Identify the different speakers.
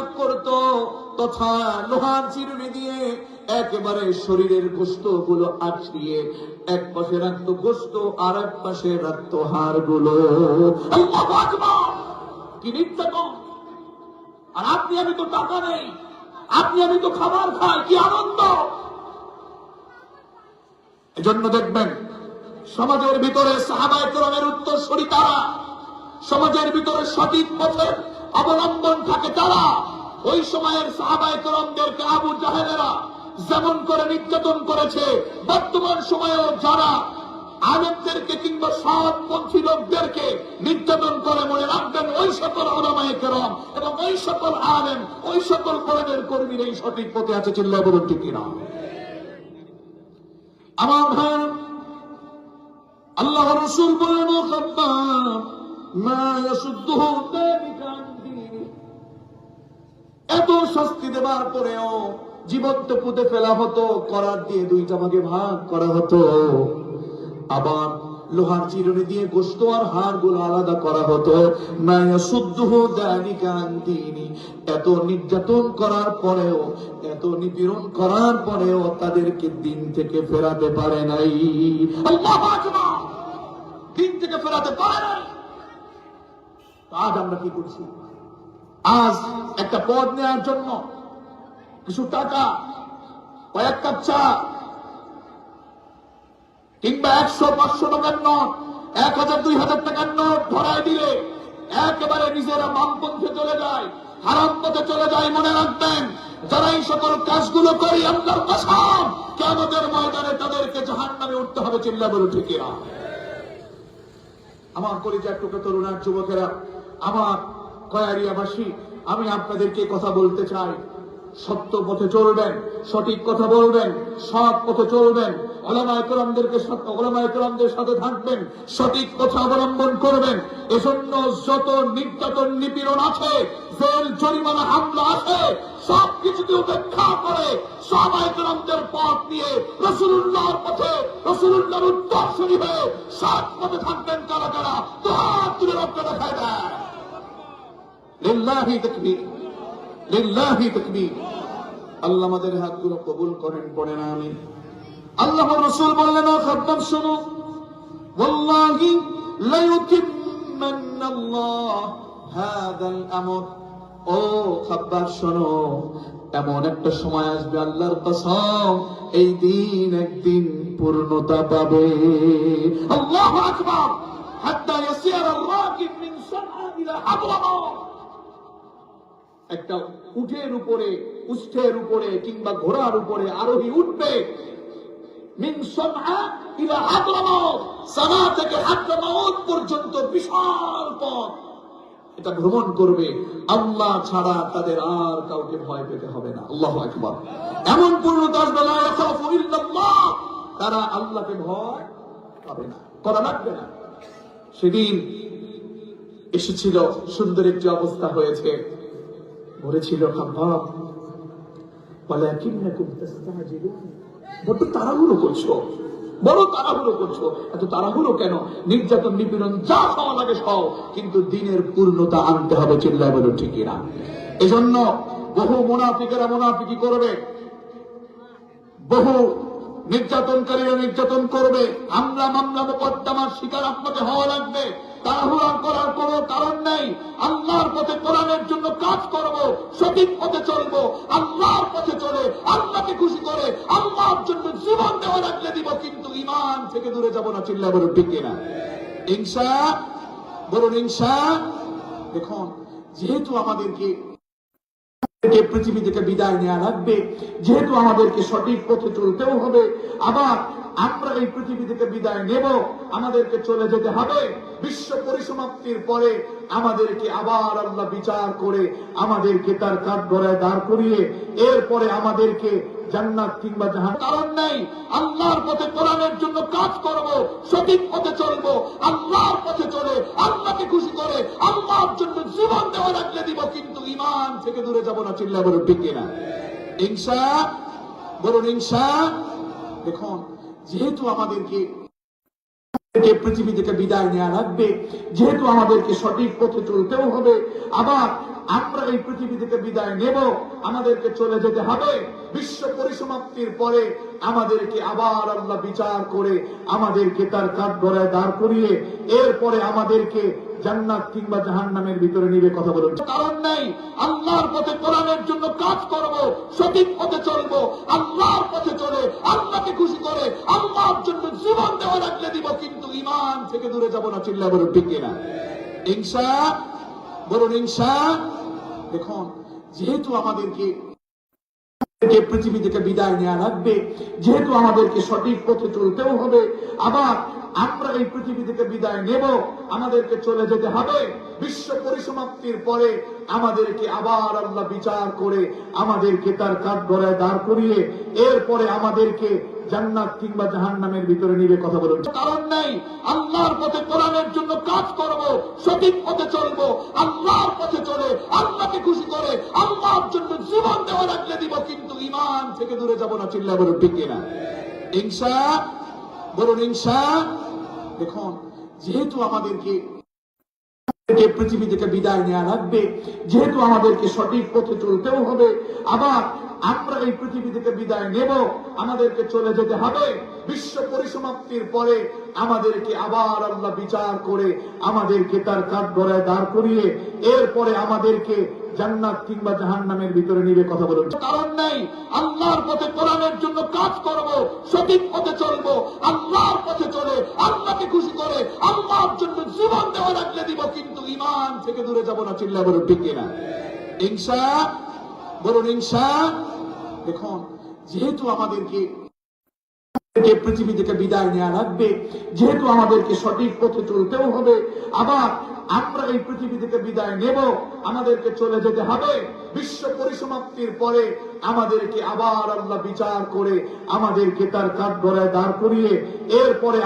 Speaker 1: পোশাক করত, তথা লোহার চিরুনি দিয়ে একেবারে শরীরের গোস্তগুলো আছড়িয়ে এক পাশে রাখতো গোস্ত আর এক পাশে রাখতো হাড়গুলো আর আপনি, আমি তো টাকা নেই। আপনি, আমি তো খাবার খাই, কি আনন্দ! এজন্য দেখবেন, সমাজের ভিতরে সাহাবায় করমের উত্তর তারা, সমাজের ভিতরে সঠিক পথের অবলম্বন থাকে তারা ওই সময়ের সাহাবায় করমদেরকে আবু জাহেলেরা যেমন করে নির্যাতন করেছে বর্তমান সময়েও যারা আলেমদেরকে কিংবা সৎপন্থী লোকদেরকে নির্যাতন করে মনে রাখবেন ওই সকল ওলামায় কেরম এবং ওই সকল আলেম ওই সকল কোরআনের কর্মীর এই সঠিক পথে আছে চিল্লা বলুন ঠিক কিনা আমার ভাই আল্লাহ রসুল খাব্বাব, মা ইয়াসুদ্দুহু দীনি। এত শাস্তি দেবার পরেও জীবন্ত পুঁতে ফেলা হতো, করার দিয়ে দুইটা ভাগে ভাগ করা হতো। আবার লোহার চিরুনি দিয়ে গোস্ত আর হাড়গুলো আলাদা করা হতো। এত নির্যাতন করার পরেও, এত নিপীড়ন করার পরেও তাদেরকে দিন থেকে ফেরাতে পারে নাই। দিন থেকে ফেরাতে পারে আজ আমরা কি করছি? আজ একটা পদ নেওয়ার জন্য কিছু টাকা, কয়েক কাপ চা, কিংবা একশো, পাঁচশো টাকার নোট, এক হাজার, দুই হাজার টাকার নোট ধরায় দিলে একেবারে নিজেরা বামপন্থে চলে যায়, হারাম পথে চলে যায়। মনে রাখবেন, যারা এই সকল কাজগুলো করি, আল্লাহর কসম কেমতের ময়দানে তাদেরকে জাহান নামে উঠতে হবে, চিল্লা বলে ঠিকিরা আমার কলিজার টুকরো তরুণার যুবকেরা, আমার কয়ারিয়াবাসী আমি আপনাদেরকে কথা বলতে চাই। সত্য পথে চলবেন, সঠিক কথা বলবেন, সৎ পথে চলবেন, ওলামায় কোরআনদেরকে সাথে থাকবেন, সঠিক কথা অবলম্বন করবেন। এজন্য যত নির্যাতন নিপীড়ন আছে, জেল, জরিমানা, হামলা আছে সব কিছুকে উপেক্ষা করে সবাই কোরআনদের পথ নিয়ে রসুল্লাহর পথে রসুল্লাহর উত্তরসূরি হয়ে সৎ পথে থাকবেন কারা কারা? তো হাত তুলে রক্ত দেখায় দেয় লিল্লাহি তাকবীর লিল্লাহি তাকবীর। আল্লাহ আমাদের হাতগুলো কবুল করেন পড়ে না আমি আল্লাহ বললেন, ও খাদ্দাম শোনো। ওয়াল্লাহি লাইউতিম্মান্না আল্লাহ হাদাল আমর। ও শোনো। এমন একটা সময় আসবে, আল্লাহর কসম, এই দিন একদিন পূর্ণতা পাবে। আল্লাহু আকবার। হাত্তা ইয়াসির আর-রাকিব মিন ইলা একটা উঠের উপরে, উষ্ঠের উপরে কিংবা ঘোড়ার উপরে আরোহী উঠবে। মিন এমন লা তারা আল্লাহকে ভয় পাবে না, করা লাগবে না। সেদিন এসেছিল সুন্দর একটি অবস্থা হয়েছে। তাস্তাজিলুন। বড় করছ। বড় করছ। এত কেন? নির্যাতন, নিপীড়ন, যা খাওয়া লাগে সব। কিন্তু দিনের পূর্ণতা আনতে হবে চিল্লায় বলো না এজন্য বহু মুনাফিকেরা মুনাফিকি করবে। বহু নির্যাতনকারীরা নির্যাতন করবে। আমরা মামলা, মোকদ্দমার শিকার আপনাকে হওয়া লাগবে। তাড়াহুড়া করার কোনো কারণ নাই। আল্লাহর পথে কোরআনের জন্য কাজ করব, সঠিক পথে চলব, আল্লাহর পথে চলে, আল্লাহকে খুশি করে, আল্লাহর জন্য জীবন দেওয়া রাখলে দিব, কিন্তু ইমান থেকে দূরে যাব না, চিল্লা বলুন, ঠিক না ইনসা বলুন ইনসা দেখুন, যেহেতু আমাদেরকে আমাদেরকে পৃথিবী থেকে বিদায় নেওয়া লাগবে। যেহেতু আমাদেরকে সঠিক পথে চলতেও হবে, আবার আমরা এই পৃথিবী থেকে বিদায় নেব, আমাদেরকে চলে যেতে হবে। বিশ্ব পরিসমাপ্তির পরে আমাদেরকে আবার আল্লাহ বিচার করে আমাদেরকে তার কাঠ গড়ায় দাঁড় করিয়ে, এরপরে আমাদেরকে জান্নাত কিংবা জাহান কারণ নেই, আল্লাহর পথে কোরআনের জন্য কাজ করব, সঠিক পথে চলবো, আল্লাহর পথে চলে আল্লাহকে জীবন দেওয়া লাগলে দিব, কিন্তু ইমান থেকে দূরে যাব না চিল্লা বলুন, ঠিক না হিংসা? বলুন, হিংসা? দেখুন, যেহেতু আমাদেরকে পৃথিবী থেকে বিদায় নেওয়া লাগবে, যেহেতু আমাদেরকে সঠিক পথে চলতেও হবে, আবার আমরা এই পৃথিবী থেকে বিদায় নেব। আমাদেরকে চলে যেতে হবে। বিশ্ব পরিসমাপ্তির পরে আমাদেরকে আবার আল্লাহ বিচার করে আমাদেরকে তার কাঠ গড়ায় দাঁড় করিয়ে এরপরে আমাদেরকে জান্নাত কিংবা জাহান্নামের ভিতরে নিবে কথা বলুন। কারণ নেই, আল্লাহর পথে কোরআনের জন্য কাজ করব, সঠিক পথে চলবো, আল্লাহর পথে চলে, আল্লাহকে খুশি করে, আল্লাহর জন্য জীবন দেওয়া রাখলে দিব, কিন্তু ইমান থেকে দূরে যাব না চিল্লা বলুন ঠিক কিনা? ইনসা বলুন ইনসা দেখুন, যেহেতু আমাদেরকে পৃথিবী থেকে বিদায় নেওয়া লাগবে, যেহেতু আমাদেরকে সঠিক পথে চলতেও হবে, আবার আমরা এই পৃথিবী থেকে বিদায় নেব, আমাদেরকে চলে যেতে হবে। বিশ্ব পরিসমাপ্তির পরে আমাদেরকে আবার আল্লাহ বিচার করে আমাদেরকে তার কাঠ গড়ায় দাঁড় করিয়ে এরপরে আমাদেরকে জান্নাত কিংবা জাহান্নামের ভিতরে নিবে কথা বলুন। কারণ নেই। আল্লাহর পথে কোরআনের জন্য কাজ করব, সঠিক পথে চলবো। আল্লাহর পথে চলে আল্লাহকে খুশি করে আল্লাহর জন্য জীবন দেওয়া রাখলে দিব, কিন্তু ইমান থেকে দূরে যাব না চিল্লা বলুন ঠিক কিনা? ইনসা যেহেতু আমাদেরকে আমাদেরকে পৃথিবী থেকে বিদায় নেওয়া লাগবে, যেহেতু আমাদেরকে সঠিক পথে চলতেও হবে, আবার আমরা এই পৃথিবী থেকে বিদায় নেব, আমাদেরকে চলে যেতে হবে। বিশ্ব পরিসমাপ্তির পরে আমাদেরকে আবার আল্লাহ বিচার করে আমাদেরকে তার কাঠ গড়ায় দাঁড় করিয়ে এরপরে আমাদেরকে জান্নাত কিংবা জাহান্নামের ভিতরে নিবে কথা বলুন। কারণ নেই। আল্লাহর পথে কোরআনের জন্য কাজ করব, সঠিক পথে চলবো। আল্লাহর পথে চলে আল্লাহকে খুশি করে আল্লাহর জন্য জীবন দেওয়া রাখলে দিব, কিন্তু ইমান থেকে দূরে যাব না চিল্লা বলুন ঠিক কিনা? ইনসা বলুন ইনসা দেখুন, যেহেতু আমাদেরকে পৃথিবী থেকে বিদায় নেওয়া লাগবে, যেহেতু আমাদেরকে সঠিক পথে চলতেও হবে, আবার আমরা এই পৃথিবী থেকে বিদায় নেব, আমাদেরকে চলে যেতে হবে, বিশ্ব পরিসমাপ্তির পরে আমাদেরকে আবার আল্লাহ বিচার করে আমাদেরকে তার কাঠ গড়ায় দাঁড় করিয়ে, এরপরে